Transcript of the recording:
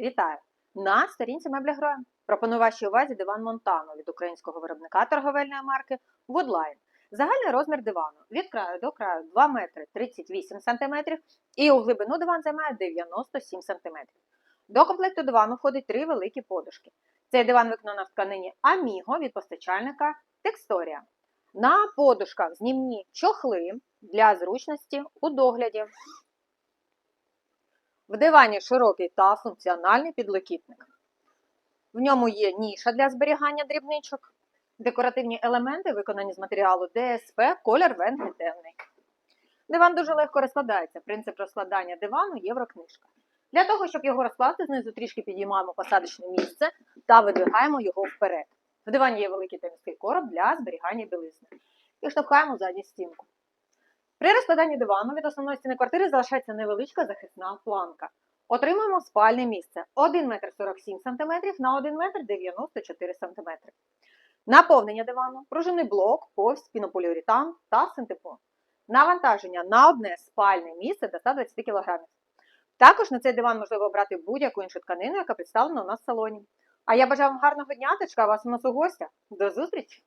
Вітаю! На сторінці мебля гроя. Пропоную вашій увазі диван Монтано від українського виробника торговельної марки Woodline. Загальний розмір дивану від краю до краю 2 метри 38 см і у глибину диван займає 97 см. До комплекту дивану входить три великі подушки. Цей диван виконано в тканині Amigo від постачальника Textoria. На подушках знімні чохли для зручності у догляді. В дивані широкий та функціональний підлокітник. В ньому є ніша для зберігання дрібничок. Декоративні елементи виконані з матеріалу ДСП, колір темний. Диван дуже легко розкладається. Принцип розкладання дивану єврокнижка. Для того, щоб його розкласти, знизу трішки підіймаємо посадочне місце та видвигаємо його вперед. В дивані є великий тенісний короб для зберігання білизни. І штовхаємо задню стінку. При розкладанні дивану від основної стіни квартири залишається невеличка захисна планка. Отримуємо спальне місце 1 метр 47 см на 1 метр 94 см. Наповнення дивану, пружинний блок, повсть, пінополіуретан та синтепон. Навантаження на одне спальне місце до 120 кг. Також на цей диван можливо обрати будь-яку іншу тканину, яка представлена у нас в салоні. А я бажаю вам гарного дня та чекаю вас у нас у гостях. До зустрічі!